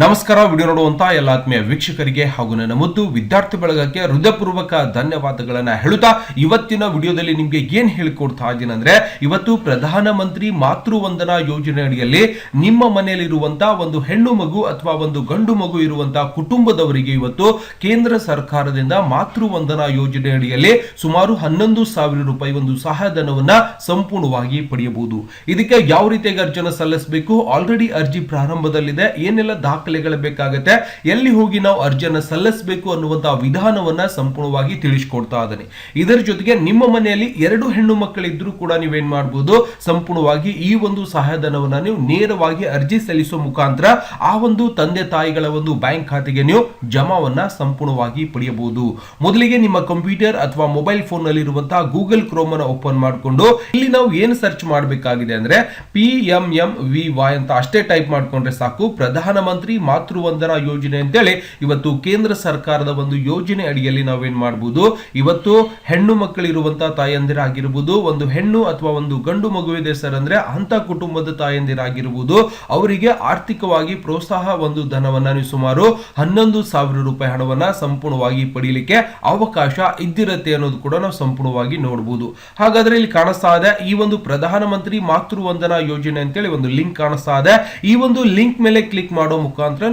ನಮಸ್ಕಾರ, ವಿಡಿಯೋ ನೋಡುವಂತ ಎಲ್ಲ ಆತ್ಮೀಯ ವೀಕ್ಷಕರಿಗೆ ಹಾಗೂ ನನ್ನ ಮುದ್ದು ವಿದ್ಯಾರ್ಥಿ ಬಳಗಕ್ಕೆ ಹೃದಯಪೂರ್ವಕ ಧನ್ಯವಾದಗಳನ್ನ ಹೇಳುತ್ತಾ ಇವತ್ತಿನ ವಿಡಿಯೋದಲ್ಲಿ ನಿಮಗೆ ಏನ್ ಹೇಳಿಕೊಡ್ತಾ ಇದ್ದೀನಿ ಅಂದ್ರೆ, ಇವತ್ತು ಪ್ರಧಾನಮಂತ್ರಿ ಮಾತೃ ವಂದನಾ ಯೋಜನೆ ಅಡಿಯಲ್ಲಿ ನಿಮ್ಮ ಮನೆಯಲ್ಲಿರುವಂತ ಒಂದು ಹೆಣ್ಣು ಮಗು ಅಥವಾ ಒಂದು ಗಂಡು ಮಗು ಇರುವಂತಹ ಕುಟುಂಬದವರಿಗೆ ಇವತ್ತು ಕೇಂದ್ರ ಸರ್ಕಾರದಿಂದ ಮಾತೃ ವಂದನಾ ಯೋಜನೆ ಅಡಿಯಲ್ಲಿ ಸುಮಾರು ಹನ್ನೊಂದು ಸಾವಿರ ರೂಪಾಯಿ ಒಂದು ಸಹಾಯಧನವನ್ನ ಸಂಪೂರ್ಣವಾಗಿ ಪಡೆಯಬಹುದು. ಇದಕ್ಕೆ ಯಾವ ರೀತಿಯಾಗಿ ಅರ್ಜಿಯನ್ನು ಸಲ್ಲಿಸಬೇಕು? ಆಲ್ರೆಡಿ ಅರ್ಜಿ ಪ್ರಾರಂಭದಲ್ಲಿದೆ. ಏನೆಲ್ಲ ದಾಖಲೆಗಳು ಬೇಕಾಗುತ್ತೆ. ಎಲ್ಲಿ ಹೋಗಿ ನಾವು ಅರ್ಜಿಯನ್ನು ಸಲ್ಲಿಸಬೇಕು ಅನ್ನುವಂತಹ ವಿಧಾನವನ್ನ ಸಂಪೂರ್ಣವಾಗಿ ತಿಳಿಸ್ಕೊಡ್ತಾ ಇದ್ದಾನೆ. ಇದರ ಜೊತೆಗೆ ನಿಮ್ಮ ಮನೆಯಲ್ಲಿ ಎರಡು ಹೆಣ್ಣು ಮಕ್ಕಳಿದ್ರು ಕೂಡ ನೀವೇನ್ ಮಾಡಬಹುದು ಸಂಪೂರ್ಣವಾಗಿ ಈ ಒಂದು ಸಹಾಯಧನವನ್ನ ನೀವು ನೇರವಾಗಿ ಅರ್ಜಿ ಸಲ್ಲಿಸುವ ಮುಖಾಂತರ ಆ ಒಂದು ತಂದೆ ತಾಯಿಗಳ ಒಂದು ಬ್ಯಾಂಕ್ ಖಾತೆಗೆ ನೀವು ಜಮಾವನ್ನ ಸಂಪೂರ್ಣವಾಗಿ ಪಡೆಯಬಹುದು. ಮೊದಲಿಗೆ ನಿಮ್ಮ ಕಂಪ್ಯೂಟರ್ ಅಥವಾ ಮೊಬೈಲ್ ಫೋನ್ನಲ್ಲಿ ಇರುವಂತಹ ಗೂಗಲ್ ಕ್ರೋಮ್ ಅನ್ನು ಓಪನ್ ಮಾಡಿಕೊಂಡು ಇಲ್ಲಿ ನಾವು ಏನು ಸರ್ಚ್ ಮಾಡಬೇಕಾಗಿದೆ ಅಂದ್ರೆ P M M V Y ಅಂತ ಅಷ್ಟೇ ಟೈಪ್ ಮಾಡ್ಕೊಂಡ್ರೆ ಸಾಕು. ಪ್ರಧಾನಮಂತ್ರಿ ಮಾತೃ ವಂದನಾ ಯೋಜನೆ ಅಂತೇಳಿ ಇವತ್ತು ಕೇಂದ್ರ ಸರ್ಕಾರದ ಒಂದು ಯೋಜನೆ ಅಡಿಯಲ್ಲಿ ನಾವೇನ್ ಮಾಡಬಹುದು ಇವತ್ತು ಹೆಣ್ಣು ಮಕ್ಕಳಿರುವಂತಹ ತಾಯಂದಿರಾಗಿರ್ಬೋದು, ಒಂದು ಹೆಣ್ಣು ಅಥವಾ ಒಂದು ಗಂಡು ಮಗುವಿದೆ ಸರ್ ಅಂದ್ರೆ ಅಂತ ಕುಟುಂಬದ ತಾಯಂದಿರಾಗಿರ್ಬೋದು, ಅವರಿಗೆ ಆರ್ಥಿಕವಾಗಿ ಪ್ರೋತ್ಸಾಹ ಒಂದು ಧನವನ್ನ ನೀವು ಸುಮಾರು ಹನ್ನೊಂದು ಸಾವಿರ ರೂಪಾಯಿ ಹಣವನ್ನ ಸಂಪೂರ್ಣವಾಗಿ ಪಡೀಲಿಕ್ಕೆ ಅವಕಾಶ ಇದ್ದಿರತ್ತೆ ಅನ್ನೋದು ಕೂಡ ನಾವು ಸಂಪೂರ್ಣವಾಗಿ ನೋಡಬಹುದು ಹಾಗಾದ್ರೆ ಇಲ್ಲಿ ಕಾಣಿಸ್ತಾ ಇದೆ, ಈ ಒಂದು ಪ್ರಧಾನಮಂತ್ರಿ ಮಾತೃ ವಂದನಾ ಯೋಜನೆ ಅಂತೇಳಿ ಒಂದು ಲಿಂಕ್ ಕಾಣಿಸ್ತಾ ಇದೆ. ಈ ಒಂದು ಲಿಂಕ್ ಮೇಲೆ ಕ್ಲಿಕ್ ಮಾಡೋ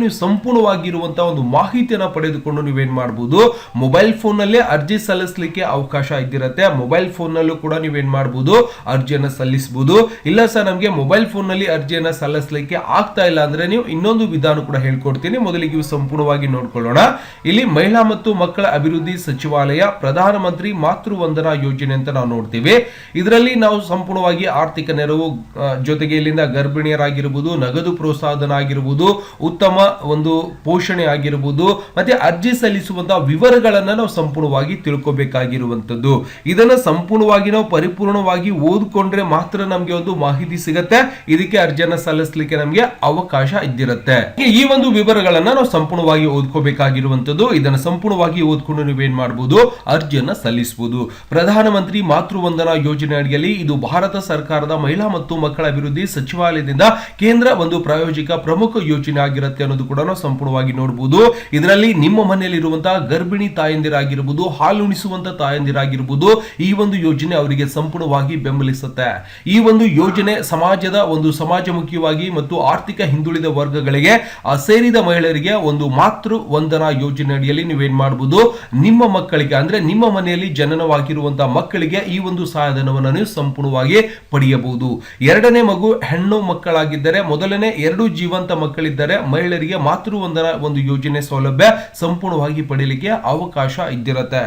ನೀವು ಸಂಪೂರ್ಣವಾಗಿರುವಂತಹ ಒಂದು ಮಾಹಿತಿಯನ್ನು ಪಡೆದುಕೊಂಡು ನೀವೇನ್ ಮಾಡಬಹುದು ಮೊಬೈಲ್ ಫೋನ್ನಲ್ಲಿ ಅರ್ಜಿ ಸಲ್ಲಿಸಲಿಕ್ಕೆ ಅವಕಾಶ ಇದ್ದಿರತ್ತೆ. ಮೊಬೈಲ್ ಫೋನ್ ನಲ್ಲೂ ಕೂಡ ನೀವೇನ್ ಮಾಡಬಹುದು ಅರ್ಜಿಯನ್ನು ಸಲ್ಲಿಸಬಹುದು ಇಲ್ಲ ಸರ್, ನಮಗೆ ಮೊಬೈಲ್ ಫೋನ್ನಲ್ಲಿ ಅರ್ಜಿಯನ್ನು ಸಲ್ಲಿಸಲಿಕ್ಕೆ ಆಗ್ತಾ ಇಲ್ಲ ಅಂದ್ರೆ ನೀವು ಇನ್ನೊಂದು ವಿಧಾನ ಕೂಡ ಹೇಳ್ಕೊಡ್ತೀನಿ. ಮೊದಲಿಗೆ ಇವು ಸಂಪೂರ್ಣವಾಗಿ ನೋಡ್ಕೊಳ್ಳೋಣ. ಇಲ್ಲಿ ಮಹಿಳಾ ಮತ್ತು ಮಕ್ಕಳ ಅಭಿವೃದ್ಧಿ ಸಚಿವಾಲಯ ಪ್ರಧಾನಮಂತ್ರಿ ಮಾತೃ ವಂದನಾ ಯೋಜನೆ ಅಂತ ನಾವು ನೋಡ್ತೀವಿ. ಇದರಲ್ಲಿ ನಾವು ಸಂಪೂರ್ಣವಾಗಿ ಆರ್ಥಿಕ ನೆರವು ಜೊತೆಗೆ ಇಲ್ಲಿಂದ ಗರ್ಭಿಣಿಯರಾಗಿರ್ಬೋದು, ನಗದು ಪ್ರೋತ್ಸಾಹನ ಆಗಿರ್ಬೋದು ಉತ್ತಮ ಒಂದು ಪೋಷಣೆ ಆಗಿರ್ಬೋದು, ಮತ್ತೆ ಅರ್ಜಿ ಸಲ್ಲಿಸುವಂತಹ ವಿವರಗಳನ್ನ ನಾವು ಸಂಪೂರ್ಣವಾಗಿ ತಿಳ್ಕೊಬೇಕಾಗಿರುವಂತದ್ದು ಇದನ್ನ ಸಂಪೂರ್ಣವಾಗಿ ನಾವು ಪರಿಪೂರ್ಣವಾಗಿ ಓದ್ಕೊಂಡ್ರೆ ಮಾತ್ರ ನಮ್ಗೆ ಒಂದು ಮಾಹಿತಿ ಸಿಗತ್ತೆ, ಇದಕ್ಕೆ ಅರ್ಜಿಯನ್ನ ಸಲ್ಲಿಸಲಿಕ್ಕೆ ನಮಗೆ ಅವಕಾಶ ಇದ್ದಿರತ್ತೆ. ಈ ಒಂದು ವಿವರಗಳನ್ನ ನಾವು ಸಂಪೂರ್ಣವಾಗಿ ಓದ್ಕೋಬೇಕಾಗಿರುವಂತದ್ದು ಇದನ್ನ ಸಂಪೂರ್ಣವಾಗಿ ಓದ್ಕೊಂಡು ನೀವೇನ್ ಮಾಡಬಹುದು ಅರ್ಜಿಯನ್ನ ಸಲ್ಲಿಸಬಹುದು ಪ್ರಧಾನಮಂತ್ರಿ ಮಾತೃ ವಂದನಾ ಯೋಜನೆ ಅಡಿಯಲ್ಲಿ ಇದು ಭಾರತ ಸರ್ಕಾರದ ಮಹಿಳಾ ಮತ್ತು ಮಕ್ಕಳ ಅಭಿವೃದ್ಧಿ ಸಚಿವಾಲಯದಿಂದ ಕೇಂದ್ರ ಒಂದು ಪ್ರಾಯೋಜಿಕ ಪ್ರಮುಖ ಯೋಜನೆ ಆಗಿರುತ್ತೆ ಅನ್ನೋದು ಕೂಡ ಸಂಪೂರ್ಣವಾಗಿ ನೋಡಬಹುದು ಇದರಲ್ಲಿ ನಿಮ್ಮ ಮನೆಯಲ್ಲಿರುವಂತಹ ಗರ್ಭಿಣಿ ತಾಯಂದಿರಾಗಿರ್ಬೋದು, ಹಾಲುಣಿಸುವಂತ ತಾಯಂದಿರಾಗಿರ್ಬೋದು ಈ ಒಂದು ಯೋಜನೆ ಅವರಿಗೆ ಸಂಪೂರ್ಣವಾಗಿ ಬೆಂಬಲಿಸುತ್ತೆ. ಈ ಒಂದು ಯೋಜನೆ ಸಮಾಜದ ಒಂದು ಸಮಾಜಮುಖಿಯಾಗಿ ಮತ್ತು ಆರ್ಥಿಕ ಹಿಂದುಳಿದ ವರ್ಗಗಳಿಗೆ ಸೇರಿದ ಮಹಿಳೆಯರಿಗೆ ಒಂದು ಮಾತೃ ವಂದನಾ ಯೋಜನೆ ಅಡಿಯಲ್ಲಿ ನೀವೇನ್ ಮಾಡಬಹುದು ನಿಮ್ಮ ಮಕ್ಕಳಿಗೆ ಅಂದ್ರೆ ನಿಮ್ಮ ಮನೆಯಲ್ಲಿ ಜನನವಾಗಿರುವಂತಹ ಮಕ್ಕಳಿಗೆ ಈ ಒಂದು ಸಹಾಯಧನವನ್ನು ನೀವು ಸಂಪೂರ್ಣವಾಗಿ ಪಡೆಯಬಹುದು. ಎರಡನೇ ಮಗು ಹೆಣ್ಣು ಮಕ್ಕಳಾಗಿದ್ದರೆ ಮೊದಲನೇ ಎರಡು ಜೀವಂತ ಮಕ್ಕಳಿದ್ದರೆ ಮಹಿಳೆಯರಿಗೆ ಮಾತೃ ವಂದನಾ ಒಂದು ಯೋಜನೆ ಸೌಲಭ್ಯ ಸಂಪೂರ್ಣವಾಗಿ ಪಡೆಯಲಿಕ್ಕೆ ಅವಕಾಶ ಇದ್ದಿರುತ್ತೆ.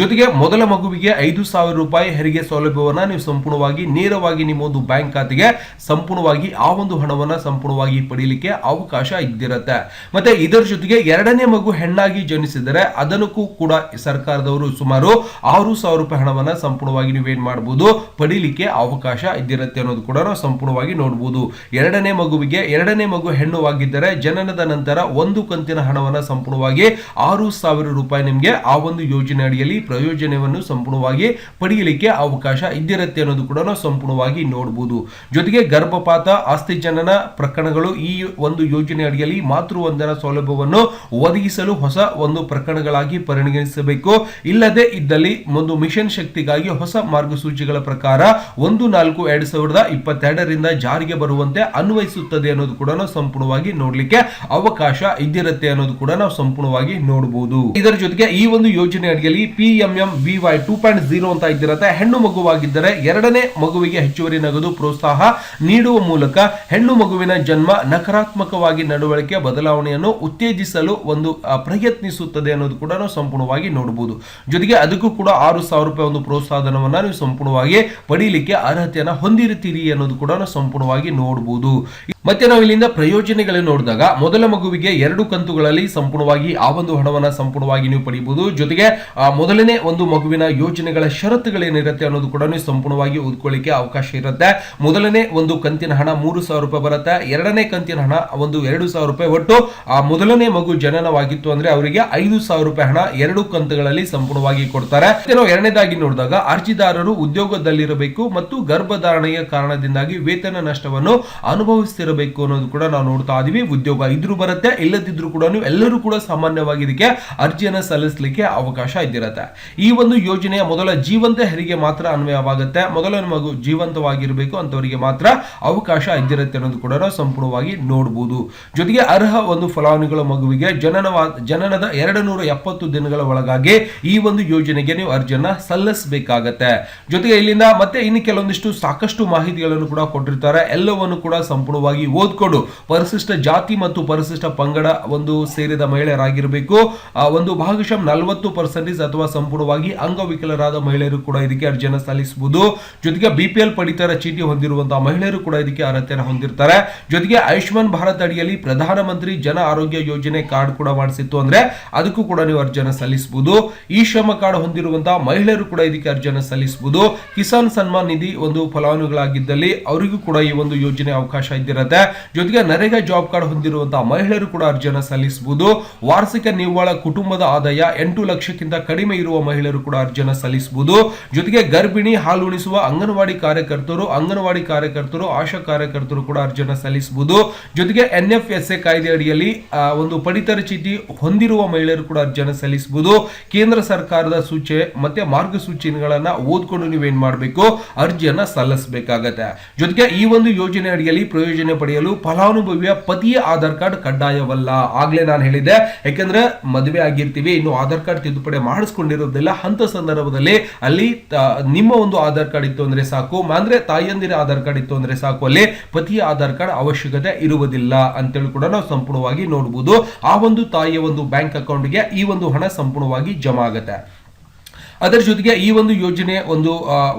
ಜೊತೆಗೆ ಮೊದಲ ಮಗುವಿಗೆ ಐದು ಸಾವಿರ ರೂಪಾಯಿ ಹೆರಿಗೆ ಸೌಲಭ್ಯವನ್ನ ನೀವು ಸಂಪೂರ್ಣವಾಗಿ, ನೇರವಾಗಿ ನಿಮ್ಮ ಒಂದು ಬ್ಯಾಂಕ್ ಖಾತೆಗೆ ಸಂಪೂರ್ಣವಾಗಿ ಆ ಒಂದು ಹಣವನ್ನ ಸಂಪೂರ್ಣವಾಗಿ ಪಡೆಯಲಿಕ್ಕೆ ಅವಕಾಶ ಇದ್ದಿರುತ್ತೆ. ಮತ್ತೆ ಇದರ ಜೊತೆಗೆ ಎರಡನೇ ಮಗು ಹೆಣ್ಣಾಗಿ ಜನಿಸಿದರೆ ಅದನ್ನಕ್ಕೂ ಕೂಡ ಸರ್ಕಾರದವರು ಸುಮಾರು ಆರು ಸಾವಿರ ರೂಪಾಯಿ ಹಣವನ್ನ ಸಂಪೂರ್ಣವಾಗಿ ನೀವೇನ್ ಮಾಡಬಹುದು ಪಡೀಲಿಕ್ಕೆ ಅವಕಾಶ ಇದ್ದಿರುತ್ತೆ ಅನ್ನೋದು ಕೂಡ ನಾವು ಸಂಪೂರ್ಣವಾಗಿ ನೋಡಬಹುದು ಎರಡನೇ ಮಗುವಿಗೆ ಎರಡನೇ ಮಗು ಹೆಣ್ಣು ಆಗಿದ್ದರೆ ಜನನದ ನಂತರ ಒಂದು ಕಂತಿನ ಹಣವನ್ನು ಸಂಪೂರ್ಣವಾಗಿ ಆರು ಸಾವಿರ ರೂಪಾಯಿ ನಿಮಗೆ ಆ ಒಂದು ಯೋಜನೆ ಅಡಿಯಲ್ಲಿ ಪ್ರಯೋಜನವನ್ನು ಸಂಪೂರ್ಣವಾಗಿ ಪಡೆಯಲಿಕ್ಕೆ ಅವಕಾಶ ಇದ್ದಿರುತ್ತೆ ಅನ್ನೋದು ಕೂಡ ಸಂಪೂರ್ಣವಾಗಿ ನೋಡಬಹುದು ಜೊತೆಗೆ ಗರ್ಭಪಾತ ಆಸ್ತಿ ಜನನ ಪ್ರಕರಣಗಳು ಈ ಒಂದು ಯೋಜನೆ ಅಡಿಯಲ್ಲಿ ಮಾತೃ ಒಂದರ ಸೌಲಭ್ಯವನ್ನು ಒದಗಿಸಲು ಹೊಸ ಒಂದು ಪ್ರಕರಣಗಳಾಗಿ ಪರಿಗಣಿಸಬೇಕು ಇಲ್ಲದೆ ಇದ್ದಲ್ಲಿ ಒಂದು ಮಿಷನ್ ಶಕ್ತಿಗಾಗಿ ಹೊಸ ಮಾರ್ಗಸೂಚಿಗಳ ಪ್ರಕಾರ ಒಂದು ನಾಲ್ಕು ಎರಡ್ ಸಾವಿರದ ಇಪ್ಪತ್ತೆರಡರಿಂದ ಜಾರಿಗೆ ಬರುವಂತೆ ಅನ್ವಯಿಸುತ್ತದೆ ಅನ್ನೋದು ಕೂಡ ಸಂಪೂರ್ಣವಾಗಿ ನೋಡ್ಲಿಕ್ಕೆ ಅವಕಾಶ ಇದ್ದಿರುತ್ತೆ ಅನ್ನೋದು ಕೂಡ ನಾವು ಸಂಪೂರ್ಣವಾಗಿ ನೋಡಬಹುದು ಇದರ ಜೊತೆಗೆ ಈ ಒಂದು ಯೋಜನೆ ಅಡಿಯಲ್ಲಿ P M M two point zero ಅಂತ ಇದ್ದಿರತ್ತೆ. ಹೆಣ್ಣು ಮಗುವಾಗಿದ್ದರೆ ಎರಡನೇ ಮಗುವಿಗೆ ಹೆಚ್ಚುವರಿ ನಗದು ಪ್ರೋತ್ಸಾಹ ನೀಡುವ ಮೂಲಕ ಹೆಣ್ಣು ಮಗುವಿನ ಜನ್ಮ ನಕಾರಾತ್ಮಕವಾಗಿ ನಡವಳಿಕೆ ಬದಲಾವಣೆಯನ್ನು ಉತ್ತೇಜಿಸಲು ಒಂದು ಪ್ರಯತ್ನಿಸುತ್ತದೆ ಅನ್ನೋದು ಕೂಡ ನಾವು ಸಂಪೂರ್ಣವಾಗಿ ನೋಡಬಹುದು ಜೊತೆಗೆ ಅದಕ್ಕೂ ಕೂಡ ಆರು ಸಾವಿರ ರೂಪಾಯಿ ಒಂದು ಪ್ರೋತ್ಸಾಹನವನ್ನ ನೀವು ಸಂಪೂರ್ಣವಾಗಿ ಪಡೀಲಿಕ್ಕೆ ಅರ್ಹತೆಯನ್ನ ಹೊಂದಿರುತ್ತೀರಿ ಅನ್ನೋದು ಕೂಡ ನಾವು ಸಂಪೂರ್ಣವಾಗಿ ನೋಡಬಹುದು ಮತ್ತೆ ನಾವು ಇಲ್ಲಿಂದ ಪ್ರಯೋಜನಗಳನ್ನು ನೋಡಿದಾಗ ಮೊದಲ ಮಗುವಿಗೆ ಎರಡು ಕಂತುಗಳಲ್ಲಿ ಸಂಪೂರ್ಣವಾಗಿ ಆ ಒಂದು ಹಣವನ್ನು ಸಂಪೂರ್ಣವಾಗಿ ನೀವು ಪಡೆಯಬಹುದು ಜೊತೆಗೆ ಮೊದಲನೇ ಒಂದು ಮಗುವಿನ ಯೋಜನೆಗಳ ಷರತ್ತುಗಳೇನಿರುತ್ತೆ ಅನ್ನೋದು ಕೂಡ ನೀವು ಸಂಪೂರ್ಣವಾಗಿ ಓದ್ಕೊಳ್ಳಿಕ್ಕೆ ಅವಕಾಶ ಇರುತ್ತೆ. ಮೊದಲನೇ ಒಂದು ಕಂತಿನ ಹಣ ಮೂರು ಸಾವಿರ ರೂಪಾಯಿ ಬರುತ್ತೆ. ಎರಡನೇ ಕಂತಿನ ಹಣ ಒಂದು ಎರಡು ಸಾವಿರ ರೂಪಾಯಿ. ಒಟ್ಟು, ಆ, ಮೊದಲನೇ ಮಗು ಜನನವಾಗಿತ್ತು ಅಂದ್ರೆ ಅವರಿಗೆ ಐದು ಸಾವಿರ ರೂಪಾಯಿ ಹಣ ಎರಡು ಕಂತುಗಳಲ್ಲಿ ಸಂಪೂರ್ಣವಾಗಿ ಕೊಡ್ತಾರೆ. ನಾವು ಎರಡನೇದಾಗಿ ನೋಡಿದಾಗ ಅರ್ಜಿದಾರರು ಉದ್ಯೋಗದಲ್ಲಿರಬೇಕು ಮತ್ತು ಗರ್ಭಧಾರಣೆಯ ಕಾರಣದಿಂದಾಗಿ ವೇತನ ನಷ್ಟವನ್ನು ಅನುಭವಿಸುತ್ತಿರಬೇಕು ಇರಬೇಕು ಅನ್ನೋದು ಕೂಡ ನಾವು ನೋಡ್ತಾ ಇದೀವಿ. ಉದ್ಯೋಗ ಇದ್ರೂ ಬರುತ್ತೆ, ಇಲ್ಲದಿದ್ರು ಕೂಡ ನೀವು ಎಲ್ಲರೂ ಕೂಡ ಸಾಮಾನ್ಯವಾಗಿ ಇದಕ್ಕೆ ಅರ್ಜಿಯನ್ನು ಸಲ್ಲಿಸಲಿಕ್ಕೆ ಅವಕಾಶ ಇದ್ದಿರುತ್ತೆ. ಈ ಒಂದು ಯೋಜನೆಯ ಮೊದಲ ಜೀವಂತ ಹೆರಿಗೆ ಮಾತ್ರ ಅನ್ವಯವಾಗುತ್ತೆ. ಮೊದಲ ಮಗು ಜೀವಂತವಾಗಿರಬೇಕು ಅಂತವರಿಗೆ ಮಾತ್ರ ಅವಕಾಶ ಇದ್ದಿರುತ್ತೆ ಅನ್ನೋದು ಕೂಡ ನಾವು ಸಂಪೂರ್ಣವಾಗಿ ನೋಡಬಹುದು ಜೊತೆಗೆ ಅರ್ಹ ಒಂದು ಫಲಾನುಭವಿಗಳ ಮಗುವಿಗೆ ಜನನವಾದ ಜನನದ ಎರಡು ನೂರ ಎಪ್ಪತ್ತು ದಿನಗಳ ಒಳಗಾಗಿ ಈ ಒಂದು ಯೋಜನೆಗೆ ನೀವು ಅರ್ಜಿಯನ್ನ ಸಲ್ಲಿಸಬೇಕಾಗತ್ತೆ. ಜೊತೆಗೆ ಇಲ್ಲಿಂದ ಮತ್ತೆ ಇನ್ನು ಕೆಲವೊಂದಿಷ್ಟು ಸಾಕಷ್ಟು ಮಾಹಿತಿಗಳನ್ನು ಕೂಡ ಕೊಟ್ಟಿರ್ತಾರೆ. ಎಲ್ಲವನ್ನು ಕೂಡ ಸಂಪೂರ್ಣವಾಗಿ ಓದ್ಕೊಂಡು ಪರಿಶಿಷ್ಟ ಜಾತಿ ಮತ್ತು ಪರಿಶಿಷ್ಟ ಪಂಗಡ ಒಂದು ಸೇರಿದ ಮಹಿಳೆಯರಾಗಿರಬೇಕು. ಒಂದು ಭಾಗಶಃ ನಲವತ್ತು ಪರ್ಸೆಂಟೇಜ್ ಅಥವಾ ಸಂಪೂರ್ಣವಾಗಿ ಅಂಗವಿಕಲರಾದ ಮಹಿಳೆಯರು ಕೂಡ ಇದಕ್ಕೆ ಅರ್ಜಿಯನ್ನು ಸಲ್ಲಿಸಬಹುದು. ಜೊತೆಗೆ ಬಿಪಿಎಲ್ ಪಡಿತರ ಚೀಟಿ ಹೊಂದಿರುವಂತಹ ಮಹಿಳೆಯರು ಕೂಡ ಇದಕ್ಕೆ ಅರ್ಹತೆಯನ್ನು ಹೊಂದಿರ್ತಾರೆ. ಜೊತೆಗೆ ಆಯುಷ್ಮಾನ್ ಭಾರತ್ ಅಡಿಯಲ್ಲಿ ಪ್ರಧಾನಮಂತ್ರಿ ಜನ ಆರೋಗ್ಯ ಯೋಜನೆ ಕಾರ್ಡ್ ಕೂಡ ಮಾಡಿಸಿತ್ತು ಅಂದ್ರೆ ಅದಕ್ಕೂ ಕೂಡ ನೀವು ಅರ್ಜಿಯನ್ನು ಸಲ್ಲಿಸಬಹುದು. ಈ ಶ್ರಮ ಕಾರ್ಡ್ ಹೊಂದಿರುವಂತಹ ಮಹಿಳೆಯರು ಕೂಡ ಇದಕ್ಕೆ ಅರ್ಜಿಯನ್ನು ಸಲ್ಲಿಸಬಹುದು. ಕಿಸಾನ್ ಸನ್ಮಾನ್ ನಿಧಿ ಒಂದು ಫಲಾನುಗಳಾಗಿದ್ದಲ್ಲಿ ಅವರಿಗೂ ಕೂಡ ಈ ಒಂದು ಯೋಜನೆ ಅವಕಾಶ ಇದ್ದಿರತ್ತೆ. ಜೊತೆಗೆ ನರೇಗಾ ಜಾಬ್ ಕಾರ್ಡ್ ಹೊಂದಿರುವಂತಹ ಮಹಿಳೆಯರು ಕೂಡ ಅರ್ಜಿಯನ್ನು ಸಲ್ಲಿಸಬಹುದು. ವಾರ್ಷಿಕ ನಿವ್ವಳ ಕುಟುಂಬದ ಆದಾಯ ಎಂಟು ಲಕ್ಷಕ್ಕಿಂತ ಕಡಿಮೆ ಇರುವ ಮಹಿಳೆಯರು ಕೂಡ ಅರ್ಜಿಯನ್ನು ಸಲ್ಲಿಸಬಹುದು. ಜೊತೆಗೆ ಗರ್ಭಿಣಿ ಹಾಲು ಉಣಿಸುವ ಅಂಗನವಾಡಿ ಕಾರ್ಯಕರ್ತರು ಅಂಗನವಾಡಿ ಕಾರ್ಯಕರ್ತರು, ಆಶಾ ಕಾರ್ಯಕರ್ತರು ಕೂಡ ಅರ್ಜಿಯನ್ನು ಸಲ್ಲಿಸಬಹುದು. ಜೊತೆಗೆ ಎನ್ ಎಫ್ ಎಸ್ ಎ ಕಾಯ್ದೆ ಅಡಿಯಲ್ಲಿ ಒಂದು ಪಡಿತರ ಚೀಟಿ ಹೊಂದಿರುವ ಮಹಿಳೆಯರು ಕೂಡ ಅರ್ಜಿಯನ್ನು ಸಲ್ಲಿಸಬಹುದು. ಕೇಂದ್ರ ಸರ್ಕಾರದ ಸೂಚನೆ ಮತ್ತೆ ಮಾರ್ಗಸೂಚಿಗಳನ್ನ ಓದ್ಕೊಂಡು ನೀವೇನ್ ಮಾಡಬೇಕು? ಅರ್ಜಿಯನ್ನ ಸಲ್ಲಿಸಬೇಕಾಗತ್ತೆ. ಜೊತೆಗೆ ಈ ಒಂದು ಯೋಜನೆ ಅಡಿಯಲ್ಲಿ ಪ್ರಯೋಜನ ಪಡೆಯಲು ಫಲಾನುಭವಿಯ ಪತಿಯ ಆಧಾರ್ ಕಾರ್ಡ್ ಕಡ್ಡಾಯವಲ್ಲ. ಆಗ್ಲೇ ನಾನು ಹೇಳಿದೆ ಯಾಕಂದ್ರೆ ಮದುವೆ ಆಗಿರ್ತೀವಿ, ಇನ್ನು ಆಧಾರ್ ಕಾರ್ಡ್ ತಿದ್ದುಪಡಿ ಮಾಡಿಸ್ಕೊಂಡಿರೋದಿಲ್ಲ ಅಂತ ಸಂದರ್ಭದಲ್ಲಿ ಅಲ್ಲಿ ನಿಮ್ಮ ಒಂದು ಆಧಾರ್ ಕಾರ್ಡ್ ಇತ್ತು ಅಂದ್ರೆ ಸಾಕು ಅಂದ್ರೆ ತಾಯಿಯಂದಿರ ಆಧಾರ್ ಕಾರ್ಡ್ ಇತ್ತು ಅಂದ್ರೆ ಸಾಕು, ಅಲ್ಲಿ ಪತಿಯ ಆಧಾರ್ ಕಾರ್ಡ್ ಅವಶ್ಯಕತೆ ಇರುವುದಿಲ್ಲ ಅಂತೇಳಿ ಕೂಡ ನಾವು ಸಂಪೂರ್ಣವಾಗಿ ನೋಡಬಹುದು ಆ ಒಂದು ತಾಯಿಯ ಒಂದು ಬ್ಯಾಂಕ್ ಅಕೌಂಟ್ಗೆ ಈ ಒಂದು ಹಣ ಸಂಪೂರ್ಣವಾಗಿ ಜಮಾ ಆಗುತ್ತೆ. ಅದರ ಜೊತೆಗೆ ಈ ಒಂದು ಯೋಜನೆ ಒಂದು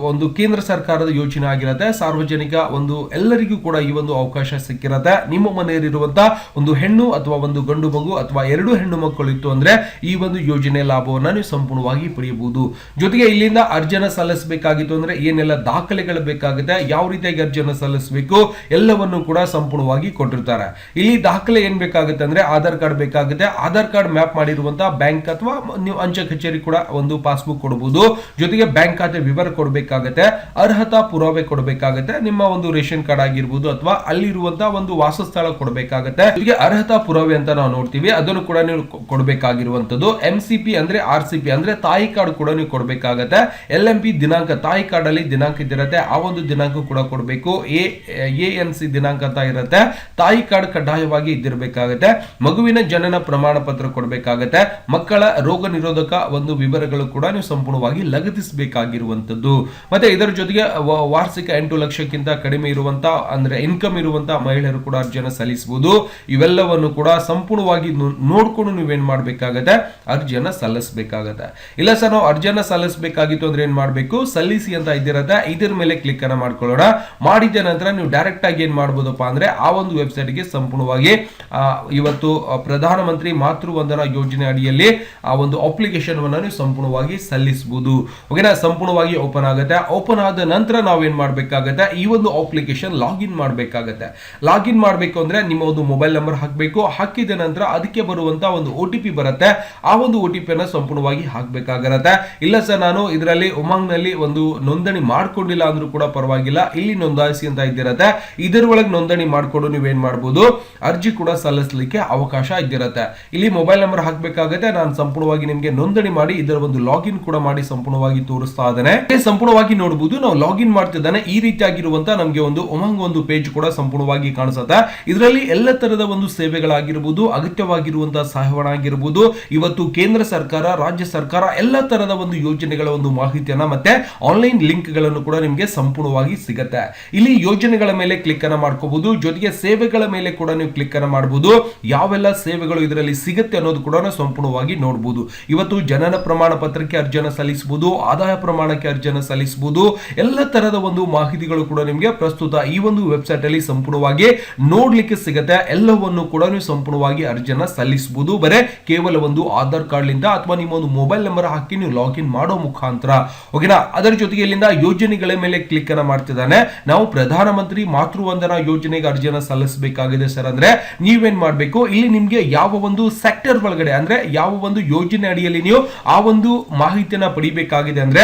ಒಂದು ಕೇಂದ್ರ ಸರ್ಕಾರದ ಯೋಜನೆ ಆಗಿರುತ್ತೆ. ಸಾರ್ವಜನಿಕ ಒಂದು ಎಲ್ಲರಿಗೂ ಕೂಡ ಈ ಒಂದು ಅವಕಾಶ ಸಿಕ್ಕಿರತ್ತೆ. ನಿಮ್ಮ ಮನೆಯಲ್ಲಿರುವಂತಹ ಒಂದು ಹೆಣ್ಣು ಅಥವಾ ಒಂದು ಗಂಡು ಮಗು ಅಥವಾ ಎರಡು ಹೆಣ್ಣು ಮಕ್ಕಳು ಇತ್ತು ಅಂದ್ರೆ ಈ ಒಂದು ಯೋಜನೆ ಲಾಭವನ್ನ ನೀವು ಸಂಪೂರ್ಣವಾಗಿ ಪಡೆಯಬಹುದು. ಜೊತೆಗೆ ಇಲ್ಲಿಂದ ಅರ್ಜಿನ ಸಲ್ಲಿಸಬೇಕಾಗಿತ್ತು ಅಂದ್ರೆ ಏನೆಲ್ಲ ದಾಖಲೆಗಳು ಬೇಕಾಗುತ್ತೆ, ಯಾವ ರೀತಿಯಾಗಿ ಅರ್ಜಿಯನ್ನು ಸಲ್ಲಿಸಬೇಕು, ಎಲ್ಲವನ್ನು ಕೂಡ ಸಂಪೂರ್ಣವಾಗಿ ಕೊಟ್ಟಿರ್ತಾರೆ. ಇಲ್ಲಿ ದಾಖಲೆ ಏನ್ ಬೇಕಾಗುತ್ತೆ ಅಂದ್ರೆ ಆಧಾರ್ ಕಾರ್ಡ್ ಬೇಕಾಗುತ್ತೆ. ಆಧಾರ್ ಕಾರ್ಡ್ ಮ್ಯಾಪ್ ಮಾಡಿರುವಂತಹ ಬ್ಯಾಂಕ್ ಅಥವಾ ನೀವು ಅಂಚೆ ಕಚೇರಿ ಕೂಡ ಒಂದು ಪಾಸ್ಬುಕ್ ಕೊಡಬಹುದು ಜೊತೆಗೆ ಬ್ಯಾಂಕ್ ಖಾತೆ ವಿವರ ಕೊಡಬೇಕಾಗತ್ತೆ, ಅರ್ಹತಾ ಪುರಾವೆ ಕೊಡಬೇಕಾಗತ್ತೆ, ನಿಮ್ಮ ಒಂದು ರೇಷನ್ ಕಾರ್ಡ್ ಆಗಿರ್ಬೋದು ಅಥವಾ ಅಲ್ಲಿರುವಂತಹ ಒಂದು ವಾಸಸ್ಥಳ ಕೊಡಬೇಕಾಗತ್ತೆ. ಜೊತೆಗೆ ಅರ್ಹತಾ ಪುರಾವೆ ಅಂತ ನಾವು ನೋಡ್ತೀವಿ, ಅದನ್ನು ಕೂಡ ನೀವು ಕೊಡಬೇಕಾಗಿರುವಂತದ್ದು ಎಂ ಸಿ ಪಿ ಅಂದ್ರೆ ಆರ್ ಸಿ ಪಿ ಅಂದ್ರೆ ತಾಯಿ ಕಾರ್ಡ್ ಕೂಡ ನೀವು ಕೊಡಬೇಕಾಗತ್ತೆ. ಎಲ್ ಎಂ ಪಿ ದಿನಾಂಕ, ತಾಯಿ ಕಾರ್ಡ್ ಅಲ್ಲಿ ದಿನಾಂಕ ಇದ್ದಿರತ್ತೆ, ಆ ಒಂದು ದಿನಾಂಕ ಕೂಡ ಕೊಡಬೇಕು. ಎ ಎನ್, ಸಿ ದಿನಾಂಕ ಅಂತ ಇರುತ್ತೆ. ತಾಯಿ ಕಾರ್ಡ್ ಕಡ್ಡಾಯವಾಗಿ ಇದ್ದಿರಬೇಕಾಗತ್ತೆ. ಮಗುವಿನ ಜನನ ಪ್ರಮಾಣ ಪತ್ರ ಕೊಡಬೇಕಾಗತ್ತೆ. ಮಕ್ಕಳ ರೋಗ ನಿರೋಧಕ ಒಂದು ವಿವರಗಳು ಕೂಡ ನೀವು ಸಂಪೂರ್ಣವಾಗಿ ಲಗತ್ತಿಸಬೇಕಾಗಿರುವಂತದ್ದು ಮತ್ತೆ ಇದರ ಜೊತೆಗೆ ವಾರ್ಷಿಕ ಎಂಟು ಲಕ್ಷಕ್ಕಿಂತ ಕಡಿಮೆ ಇರುವಂತಹ ಅಂದ್ರೆ ಇನ್ಕಮ್ ಇರುವಂತಹ ಮಹಿಳೆಯರು ಕೂಡ ಅರ್ಜಿಯನ್ನು ಸಲ್ಲಿಸಬಹುದು. ಇವೆಲ್ಲವನ್ನು ಕೂಡ ಸಂಪೂರ್ಣವಾಗಿ ನೋಡ್ಕೊಂಡು ಏನ್ ಮಾಡ್ಬೇಕಾಗತ್ತೆ? ಅರ್ಜಿಯನ್ನ ಸಲ್ಲಿಸಬೇಕಾಗತ್ತೆ. ಇಲ್ಲ ಸರ್, ನಾವು ಅರ್ಜಿಯನ್ನ ಸಲ್ಲಿಸಬೇಕಾಗಿತ್ತು ಅಂದ್ರೆ ಏನ್ ಮಾಡ್ಬೇಕು? ಸಲ್ಲಿಸಿ ಅಂತ ಇದ್ದಿರತ್ತೆ. ಇದರ ಮೇಲೆ ಕ್ಲಿಕ್ ಅನ್ನ ಮಾಡ್ಕೊಳ್ಳೋಣ. ಮಾಡಿದ ನಂತರ ನೀವು ಡೈರೆಕ್ಟ್ ಆಗಿ ಏನ್ ಮಾಡ್ಬೋದಪ್ಪ ಅಂದ್ರೆ ಆ ಒಂದು ವೆಬ್ಸೈಟ್ಗೆ ಸಂಪೂರ್ಣವಾಗಿ ಇವತ್ತು ಪ್ರಧಾನಮಂತ್ರಿ ಮಾತೃ ವಂದನಾ ಯೋಜನೆ ಅಡಿಯಲ್ಲಿ ಆ ಒಂದು ಅಪ್ಲಿಕೇಶನ್ ಸಂಪೂರ್ಣವಾಗಿ ಸಂಪೂರ್ಣವಾಗಿ ಸಲ್ಲಿಸಬಹುದು ಓಕೆನಾ ಸಂಪೂರ್ಣವಾಗಿ ಓಪನ್ ಆಗುತ್ತೆ. ಓಪನ್ ಆದ ನಂತರ ನಾವೇನ್ ಮಾಡಬೇಕಾಗತ್ತೆ? ಈ ಒಂದು ಅಪ್ಲಿಕೇಶನ್ ಲಾಗಿನ್ ಮಾಡಬೇಕಾಗತ್ತೆ. ಲಾಗಿನ್ ಮಾಡಬೇಕು ಅಂದ್ರೆ ನಿಮ್ಮ ಒಂದು ಮೊಬೈಲ್ ನಂಬರ್ ಹಾಕಬೇಕು. ಹಾಕಿದ ನಂತರ ಅದಕ್ಕೆ ಬರುವಂತ ಒಂದು ಒ ಟಿ ಬರುತ್ತೆ. ಆ ಒಂದು ಒ ಟಿ ಪಿಯನ್ನು ಸಂಪೂರ್ಣವಾಗಿ ಹಾಕಬೇಕಾಗಿರುತ್ತೆ ಇಲ್ಲ ಸರ್, ನಾನು ಇದರಲ್ಲಿ ಉಮಾಂಗ್ನಲ್ಲಿ ಒಂದು ನೋಂದಣಿ ಮಾಡ್ಕೊಂಡಿಲ್ಲ ಅಂದ್ರೂ ಕೂಡ ಪರವಾಗಿಲ್ಲ. ಇಲ್ಲಿ ನೋಂದಾಯಿಸಿ ಅಂತ ಇದ್ದಿರತ್ತೆ. ಇದರ ಒಳಗೆ ನೋಂದಣಿ ಮಾಡ್ಕೊಂಡು ನೀವೇನು ಮಾಡ್ಬೋದು? ಅರ್ಜಿ ಕೂಡ ಸಲ್ಲಿಸಲಿಕ್ಕೆ ಅವಕಾಶ ಇದ್ದಿರತ್ತೆ. ಇಲ್ಲಿ ಮೊಬೈಲ್ ನಂಬರ್ ಹಾಕಬೇಕಾಗುತ್ತೆ. ನಾನು ಸಂಪೂರ್ಣವಾಗಿ ನಿಮಗೆ ನೋಂದಣಿ ಮಾಡಿ ಇದರ ಒಂದು ಲಾಗಿನ್ ಮಾಡಿ ಸಂಪೂರ್ಣವಾಗಿ ತೋರಿಸ್ತಾ ಇದ್ದಾನೆ. ಸಂಪೂರ್ಣವಾಗಿ ನೋಡಬಹುದು ನಾವು ಲಾಗಿನ್ ಮಾಡ್ತಿದ್ದಾನೆ. ಈ ರೀತಿಯಾಗಿರುವಂತಹ ನಮಗೆ ಒಂದು ಉಮಂಗ್ ಒಂದು ಪೇಜ್ ಕೂಡ ಸಂಪೂರ್ಣವಾಗಿ ಕಾಣಿಸುತ್ತೆ. ಇದರಲ್ಲಿ ಎಲ್ಲ ತರದ ಒಂದು ಸೇವೆಗಳಾಗಿರ್ಬೋದು ಅಗತ್ಯವಾಗಿರುವಂತಹ ಸಹಾಯವಾಣ ಆಗಿರ್ಬೋದು, ಇವತ್ತು ಕೇಂದ್ರ ಸರ್ಕಾರ, ರಾಜ್ಯ ಸರ್ಕಾರ ಎಲ್ಲ ತರದ ಒಂದು ಯೋಜನೆಗಳ ಒಂದು ಮಾಹಿತಿಯನ್ನ ಮತ್ತೆ ಆನ್ಲೈನ್ ಲಿಂಕ್ಗಳನ್ನು ಕೂಡ ನಿಮಗೆ ಸಂಪೂರ್ಣವಾಗಿ ಸಿಗತ್ತೆ. ಇಲ್ಲಿ ಯೋಜನೆಗಳ ಮೇಲೆ ಕ್ಲಿಕ್ ಅನ್ನ ಮಾಡ್ಕೋಬಹುದು ಜೊತೆಗೆ ಸೇವೆಗಳ ಮೇಲೆ ಕೂಡ ನೀವು ಕ್ಲಿಕ್ ಅನ್ನ ಮಾಡಬಹುದು ಯಾವೆಲ್ಲ ಸೇವೆಗಳು ಇದರಲ್ಲಿ ಸಿಗುತ್ತೆ ಅನ್ನೋದು ಕೂಡ ಸಂಪೂರ್ಣವಾಗಿ ನೋಡಬಹುದು ಇವತ್ತು ಜನನ ಪ್ರಮಾಣ ಪತ್ರಕ್ಕೆ ಅರ್ಜಿಯನ್ನು ಸಲ್ಲಿಸಬಹುದು, ಆದಾಯ ಪ್ರಮಾಣಕ್ಕೆ ಅರ್ಜಿಯನ್ನು ಸಲ್ಲಿಸಬಹುದು, ಎಲ್ಲ ತರಹದ ಒಂದು ಮಾಹಿತಿಗಳು ಕೂಡ ನಿಮಗೆ ಪ್ರಸ್ತುತ ಈ ಒಂದು ವೆಬ್ಸೈಟ್ ಅಲ್ಲಿ ಸಂಪೂರ್ಣವಾಗಿ ನೋಡ್ಲಿಕ್ಕೆ ಸಿಗುತ್ತೆ. ಎಲ್ಲವನ್ನು ಕೂಡ ನೀವು ಸಂಪೂರ್ಣವಾಗಿ ಅರ್ಜಿಯನ್ನ ಸಲ್ಲಿಸಬಹುದು. ಬರೇ ಕೇವಲ ಒಂದು ಆಧಾರ್ ಕಾರ್ಡ್ ಲಿಂದ ಅಥವಾ ನಿಮ್ಮ ಒಂದು ಮೊಬೈಲ್ ನಂಬರ್ ಹಾಕಿ ನೀವು ಲಾಗಿನ್ ಮಾಡೋ ಮುಖಾಂತರ. ಓಕೆನಾ ಅದರ ಜೊತೆಗೆ ಇಲ್ಲಿಂದ ಯೋಜನೆಗಳ ಮೇಲೆ ಕ್ಲಿಕ್ ಅನ್ನ ಮಾಡ್ತಿದ್ದಾನೆ. ನಾವು ಪ್ರಧಾನಮಂತ್ರಿ ಮಾತೃ ವಂದನಾ ಯೋಜನೆಗೆ ಅರ್ಜಿಯನ್ನು ಸಲ್ಲಿಸಬೇಕಾಗಿದೆ ಸರ್ ಅಂದ್ರೆ ನೀವೇನ್ ಮಾಡಬೇಕು? ಇಲ್ಲಿ ನಿಮ್ಗೆ ಯಾವ ಒಂದು ಸೆಕ್ಟರ್ ಒಳಗಡೆ ಅಂದ್ರೆ ಯಾವ ಒಂದು ಯೋಜನೆ ಅಡಿಯಲ್ಲಿ ನೀವು ಆ ಒಂದು ಮಾಹಿತಿಯನ್ನ ಪಡಿಬೇಕಾಗಿದೆ ಅಂದ್ರೆ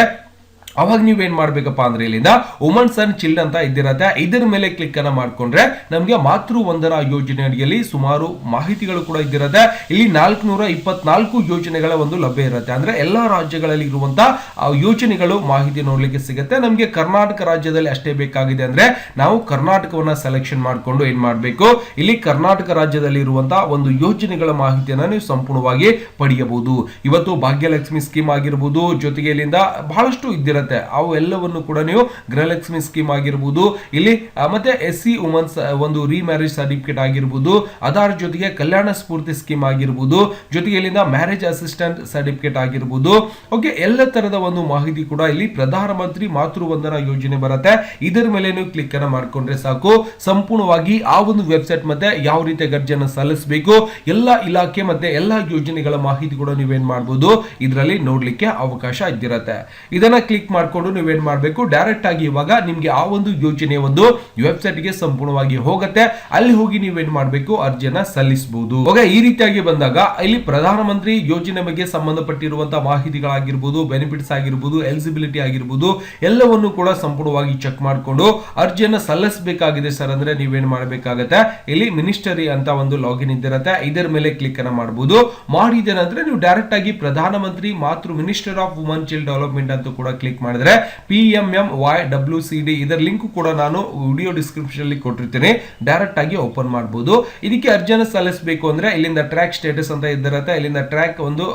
ಅವಾಗ ನೀವೇನ್ ಮಾಡ್ಬೇಕಪ್ಪ ಅಂದ್ರೆ ಇಲ್ಲಿಂದ ವುಮನ್ಸ್ ಅಂಡ್ ಚಿಲ್ಡ್ ಅಂತ ಇದ್ದಿರತ್ತೆ. ಇದರ ಮೇಲೆ ಕ್ಲಿಕ್ ಅನ್ನ ಮಾಡ್ಕೊಂಡ್ರೆ ನಮಗೆ ಮಾತೃ ವಂದನಾ ಯೋಜನೆ ಅಡಿಯಲ್ಲಿ ಸುಮಾರು ಮಾಹಿತಿಗಳು ಕೂಡ ಇದ್ದಿರತ್ತೆ. ಇಲ್ಲಿ ನಾಲ್ಕುನೂರ ಇಪ್ಪತ್ನಾಲ್ಕು ಯೋಜನೆಗಳ ಒಂದು ಲಭ್ಯ ಇರುತ್ತೆ. ಅಂದ್ರೆ ಎಲ್ಲಾ ರಾಜ್ಯಗಳಲ್ಲಿ ಇರುವಂತ, ಆ, ಯೋಜನೆಗಳು ಮಾಹಿತಿ ನೋಡ್ಲಿಕ್ಕೆ ಸಿಗುತ್ತೆ. ನಮಗೆ ಕರ್ನಾಟಕ ರಾಜ್ಯದಲ್ಲಿ ಅಷ್ಟೇ ಬೇಕಾಗಿದೆ ಅಂದ್ರೆ ನಾವು ಕರ್ನಾಟಕವನ್ನ ಸೆಲೆಕ್ಷನ್ ಮಾಡಿಕೊಂಡು ಏನ್ ಮಾಡಬೇಕು? ಇಲ್ಲಿ ಕರ್ನಾಟಕ ರಾಜ್ಯದಲ್ಲಿ ಇರುವಂತಹ ಒಂದು ಯೋಜನೆಗಳ ಮಾಹಿತಿಯನ್ನ ನೀವು ಸಂಪೂರ್ಣವಾಗಿ ಪಡೆಯಬಹುದು. ಇವತ್ತು ಭಾಗ್ಯಲಕ್ಷ್ಮಿ ಸ್ಕೀಮ್ ಆಗಿರ್ಬೋದು, ಜೊತೆಗೆ ಇಲ್ಲಿಂದ ಬಹಳಷ್ಟು ಇದ್ದಿರತ್ತೆ. ಅವು ಎಲ್ಲವನ್ನು ಕೂಡ ನೀವು ಗೃಹಲಕ್ಷ್ಮಿ ಸ್ಕೀಮ್ ಆಗಿರ್ಬೋದು, ಇಲ್ಲಿ ಮತ್ತೆ ಎಸ್ ಸಿ ವುಮನ್ಸ್ ಒಂದು ರಿಮ್ಯಾರೇಜ್ ಸರ್ಟಿಫಿಕೇಟ್ ಆಗಿರ್ಬೋದು ಅದರ ಜೊತೆಗೆ ಕಲ್ಯಾಣ ಸ್ಫೂರ್ತಿ ಸ್ಕೀಮ್ ಆಗಿರ್ಬೋದು, ಜೊತೆಗೆ ಇಲ್ಲಿಂದ ಮ್ಯಾರೇಜ್ ಅಸಿಸ್ಟೆಂಟ್ ಸರ್ಟಿಫಿಕೇಟ್ ಆಗಿರ್ಬೋದು. ಓಕೆ ಎಲ್ಲ ತರದ ಒಂದು ಮಾಹಿತಿ ಕೂಡ ಇಲ್ಲಿ ಪ್ರಧಾನಮಂತ್ರಿ ಮಾತೃ ವಂದನಾ ಯೋಜನೆ ಬರುತ್ತೆ. ಇದರ ಮೇಲೆ ನೀವು ಕ್ಲಿಕ್ ಅನ್ನ ಮಾಡ್ಕೊಂಡ್ರೆ ಸಾಕು. ಸಂಪೂರ್ಣವಾಗಿ ಆ ಒಂದು ವೆಬ್ಸೈಟ್ ಮತ್ತೆ ಯಾವ ರೀತಿ ಗರ್ಜೆಯನ್ನು ಸಲ್ಲಿಸಬೇಕು, ಎಲ್ಲ ಇಲಾಖೆ ಮತ್ತೆ ಎಲ್ಲ ಯೋಜನೆಗಳ ಮಾಹಿತಿ ಕೂಡ ನೀವೇನ್ ಮಾಡಬಹುದು ಇದರಲ್ಲಿ ನೋಡ್ಲಿಕ್ಕೆ ಅವಕಾಶ ಇದ್ದಿರತ್ತೆ. ಇದನ್ನ ಕ್ಲಿಕ್ ಮಾಡ್ಕೊಂಡು ನೀವೇನು ಮಾಡಬೇಕು? ಡೈರೆಕ್ಟ್ ಆಗಿ ಇವಾಗ ನಿಮ್ಗೆ ಆ ಒಂದು ಯೋಜನೆ ಒಂದು ವೆಬ್ಸೈಟ್ಗೆ ಸಂಪೂರ್ಣವಾಗಿ ಹೋಗುತ್ತೆ. ಅಲ್ಲಿ ಹೋಗಿ ನೀವೇನ್ ಮಾಡ್ಬೇಕು? ಅರ್ಜಿಯನ್ನ ಸಲ್ಲಿಸಬಹುದು ಓಕೆ ಈ ರೀತಿಯಾಗಿ ಬಂದಾಗ ಇಲ್ಲಿ ಪ್ರಧಾನಮಂತ್ರಿ ಯೋಜನೆ ಬಗ್ಗೆ ಸಂಬಂಧಪಟ್ಟಿರುವಂತಹ ಮಾಹಿತಿಗಳಾಗಿರ್ಬೋದು ಬೆನಿಫಿಟ್ಸ್ ಆಗಿರ್ಬೋದು ಎಲಿಜಿಬಿಲಿಟಿ ಆಗಿರ್ಬೋದು, ಎಲ್ಲವನ್ನು ಕೂಡ ಸಂಪೂರ್ಣವಾಗಿ ಚೆಕ್ ಮಾಡಿಕೊಂಡು ಅರ್ಜಿಯನ್ನ ಸಲ್ಲಿಸಬೇಕಾಗಿದೆ ಸರ್ ಅಂದ್ರೆ ನೀವೇನ್ ಮಾಡಬೇಕಾಗತ್ತೆ? ಇಲ್ಲಿ ಮಿನಿಸ್ಟರಿ ಅಂತ ಒಂದು ಲಾಗಿನ್ ಇದ್ದಿರತ್ತೆ. ಇದರ ಮೇಲೆ ಕ್ಲಿಕ್ ಅನ್ನ ಮಾಡಬಹುದು ಮಾಡಿದ ನಂತರ ನೀವು ಡೈರೆಕ್ಟ್ ಆಗಿ ಪ್ರಧಾನಮಂತ್ರಿ ಮಾತೃ minister of woman child development ಅಂತ ಕೂಡ ಕ್ಲಿಕ್ ಮಾಡಿದ್ರೆ P M M Y W C D ಇದರ ಲಿಂಕ್ ಕೂಡ ನಾನು ವಿಡಿಯೋ ಡಿಸ್ಕ್ರಿಪ್ಷನ್ ಅಲ್ಲಿ ಕೊಟ್ಟಿರ್ತೀನಿ. ಡೈರೆಕ್ಟ್ ಆಗಿ ಓಪನ್ ಮಾಡಬಹುದು ಇದಕ್ಕೆ ಅರ್ಜಿಯನ್ನು ಸಲ್ಲಿಸಬೇಕು ಅಂದ್ರೆ ಇಲ್ಲಿಂದ ಟ್ರ್ಯಾಕ್ ಸ್ಟೇಟಸ್ ಅಂತ ಇದ್ದಿರತ್ತೆ, ಇಲ್ಲಿಂದ ಟ್ರ್ಯಾಕ್ ಒಂದು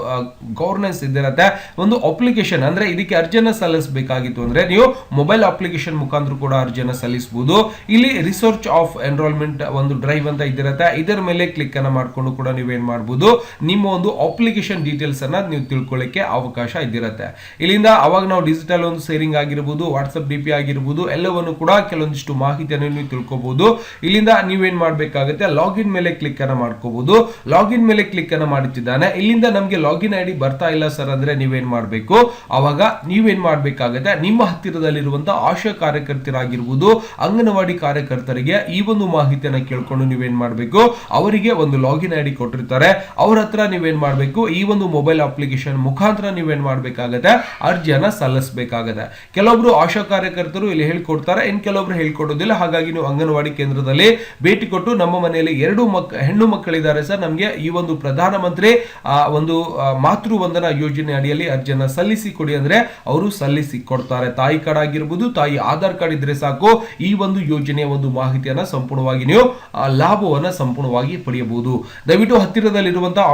ಗವರ್ನೆನ್ಸ್ ಇದ್ದಿರತ್ತೆ, ಒಂದು ಅಪ್ಲಿಕೇಶನ್ ಅಂದ್ರೆ ಇದಕ್ಕೆ ಅರ್ಜಿಯನ್ನು ಸಲ್ಲಿಸಬೇಕಾಗಿತ್ತು ಅಂದ್ರೆ ನೀವು ಮೊಬೈಲ್ ಅಪ್ಲಿಕೇಶನ್ ಮುಖಾಂತರ ಕೂಡ ಅರ್ಜಿಯನ್ನು ಸಲ್ಲಿಸಬಹುದು ಇಲ್ಲಿ ರಿಸರ್ಚ್ ಆಫ್ ಎನ್ರೋಲ್ಮೆಂಟ್ ಒಂದು ಡ್ರೈವ್ ಅಂತ ಇದ್ದಿರತ್ತೆ, ಇದರ ಮೇಲೆ ಕ್ಲಿಕ್ ಅನ್ನ ಮಾಡ್ಕೊಂಡು ಕೂಡ ನೀವೇನ್ ಮಾಡಬಹುದು ನಿಮ್ಮ ಒಂದು ಅಪ್ಲಿಕೇಶನ್ ಡೀಟೇಲ್ಸ್ ಅನ್ನ ನೀವು ತಿಳ್ಕೊಳ್ಳಿಕ್ಕೆ ಅವಕಾಶ ಇದ್ದಿರತ್ತೆ. ಇಲ್ಲಿಂದ ಅವಾಗ ನಾವು ಡಿಜಿಟಲ್ ಒಂದು ಸೇರಿಂಗ್ ಆಗಿರ್ಬೋದು ವಾಟ್ಸಪ್ ಡಿ ಪಿ ಆಗಿರ್ಬೋದು, ಎಲ್ಲವನ್ನು ಕೂಡ ಕೆಲವೊಂದಿಷ್ಟು ಮಾಹಿತಿಯನ್ನು ನೀವು ತಿಳ್ಕೊಬಹುದು ಇಲ್ಲಿಂದ ನೀವೇನ್ ಮಾಡಬೇಕಾಗುತ್ತೆ ಲಾಗಿನ್ ಮೇಲೆ ಕ್ಲಿಕ್ ಅನ್ನ ಮಾಡ್ಕೋಬಹುದು ಲಾಗಿನ್ ಮೇಲೆ ಕ್ಲಿಕ್ ಅನ್ನ ಮಾಡುತ್ತಿದ್ದಾನೆ. ಇಲ್ಲಿಂದ ನಮಗೆ ಲಾಗಿನ್ ಐ ಬರ್ತಾ ಇಲ್ಲ ಸರ್ ಅಂದ್ರೆ ನೀವೇನ್ ಮಾಡಬೇಕು? ಅವಾಗ ನೀವೇನ್ ಮಾಡಬೇಕಾಗುತ್ತೆ, ನಿಮ್ಮ ಹತ್ತಿರದಲ್ಲಿರುವಂತಹ ಆಶಾ ಕಾರ್ಯಕರ್ತರಾಗಿರ್ಬೋದು, ಅಂಗನವಾಡಿ ಕಾರ್ಯಕರ್ತರಿಗೆ ಈ ಒಂದು ಮಾಹಿತಿಯನ್ನ ಕೇಳ್ಕೊಂಡು ನೀವೇನ್ ಮಾಡಬೇಕು? ಅವರಿಗೆ ಒಂದು ಲಾಗಿನ್ ಐ ಕೊಟ್ಟಿರ್ತಾರೆ. ಅವ್ರ ಹತ್ರ ನೀವೇನ್ ಮಾಡಬೇಕು? ಈ ಒಂದು ಮೊಬೈಲ್ ಅಪ್ಲಿಕೇಶನ್ ಮುಖಾಂತರ ನೀವೇನ್ ಮಾಡ್ಬೇಕಾಗತ್ತೆ? ಅರ್ಜಿಯನ್ನ ಸಲ್ಲಿಸಬೇಕಾಗತ್ತೆ ಕೆಲವೊಬ್ರು ಆಶಾ ಕಾರ್ಯಕರ್ತರು ಇಲ್ಲಿ ಹೇಳ್ಕೊಡ್ತಾರೆ, ಇನ್ ಕೆಲವೊಬ್ರು ಹೇಳ್ಕೊಡೋದಿಲ್ಲ. ಹಾಗಾಗಿ ನೀವು ಅಂಗನವಾಡಿ ಕೇಂದ್ರದಲ್ಲಿ ಭೇಟಿ ಕೊಟ್ಟು ನಮ್ಮ ಮನೆಯಲ್ಲಿ ಎರಡು ಮಕ್, ಹೆಣ್ಣು ಮಕ್ಕಳಿದ್ದಾರೆ ಸರ್. ನಮಗೆ ಈ ಒಂದು ಪ್ರಧಾನಮಂತ್ರಿ ಒಂದು ಮಾತೃ ವಂದನಾ ಯೋಜನೆ ಅಡಿಯಲ್ಲಿ ಅರ್ಜಿಯನ್ನ ಸಲ್ಲಿಸಿ ಕೊಡಿ ಅಂದ್ರೆ ಅವರು ಸಲ್ಲಿಸಿ ಕೊಡ್ತಾರೆ. ತಾಯಿ ಕಾರ್ಡ್ ಆಗಿರ್ಬೋದು, ತಾಯಿ ಆಧಾರ್ ಕಾರ್ಡ್ ಇದ್ರೆ ಸಾಕು. ಈ ಒಂದು ಯೋಜನೆಯ ಒಂದು ಮಾಹಿತಿಯನ್ನ ಸಂಪೂರ್ಣವಾಗಿ ನೀವು ಲಾಭವನ್ನ ಸಂಪೂರ್ಣವಾಗಿ ಪಡೆಯಬಹುದು. ದಯವಿಟ್ಟು ಹತ್ತಿರದಲ್ಲಿರುವಂತಹ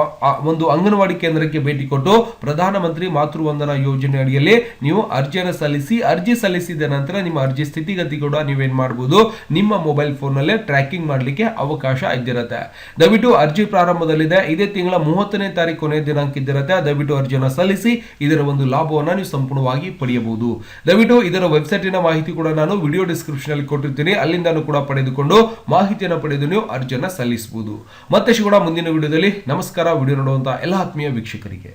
ಒಂದು ಅಂಗನವಾಡಿ ಕೇಂದ್ರಕ್ಕೆ ಭೇಟಿ ಕೊಟ್ಟು ಪ್ರಧಾನಮಂತ್ರಿ ಮಾತೃ ವಂದನಾ ಯೋಜನೆ ಅಡಿಯಲ್ಲಿ ನೀವು ಅರ್ಜಿಯನ್ನು ಸಲ್ಲಿಸಿ, ಅರ್ಜಿ ಸಲ್ಲಿಸಿದ ನಂತರ ನಿಮ್ಮ ಅರ್ಜಿ ಸ್ಥಿತಿಗತಿ ಕೂಡ ನೀವೇನ್ ಮಾಡಬಹುದು ನಿಮ್ಮ ಮೊಬೈಲ್ ಫೋನ್ ನಲ್ಲೇ ಟ್ರ್ಯಾಕಿಂಗ್ ಮಾಡಲಿಕ್ಕೆ ಅವಕಾಶ ಇದ್ದಿರುತ್ತೆ. ದಯವಿಟ್ಟು ಅರ್ಜಿ ಪ್ರಾರಂಭದಲ್ಲಿದೆ, ಇದೇ ತಿಂಗಳ ಮೂವತ್ತನೇ ತಾರೀಕು ಕೊನೆಯ ದಿನಾಂಕ ಇದ್ದಿರುತ್ತೆ, ದಯವಿಟ್ಟು ಅರ್ಜಿಯನ್ನು ಸಲ್ಲಿಸಿ, ಇದರ ಒಂದು ಲಾಭವನ್ನ ನೀವು ಸಂಪೂರ್ಣವಾಗಿ ಪಡೆಯಬಹುದು. ದಯವಿಟ್ಟು ಇದರ ವೆಬ್ಸೈಟಿನ ಮಾಹಿತಿ ಕೂಡ ನಾನು ವಿಡಿಯೋ ಡಿಸ್ಕ್ರಿಪ್ಷನ್ ಅಲ್ಲಿ ಕೊಟ್ಟಿರ್ತೀನಿ, ಅಲ್ಲಿಂದನೂ ಕೂಡ ಪಡೆದುಕೊಂಡು ಮಾಹಿತಿಯನ್ನು ಪಡೆದು ನೀವು ಅರ್ಜಿಯನ್ನು ಸಲ್ಲಿಸಬಹುದು. ಮತ್ತೆ ಕೂಡ ಮುಂದಿನ ವಿಡಿಯೋದಲ್ಲಿ ನಮಸ್ಕಾರ ವಿಡಿಯೋ ನೋಡುವಂತಹ ಎಲ್ಲ ಆತ್ಮೀಯ ವೀಕ್ಷಕರಿಗೆ.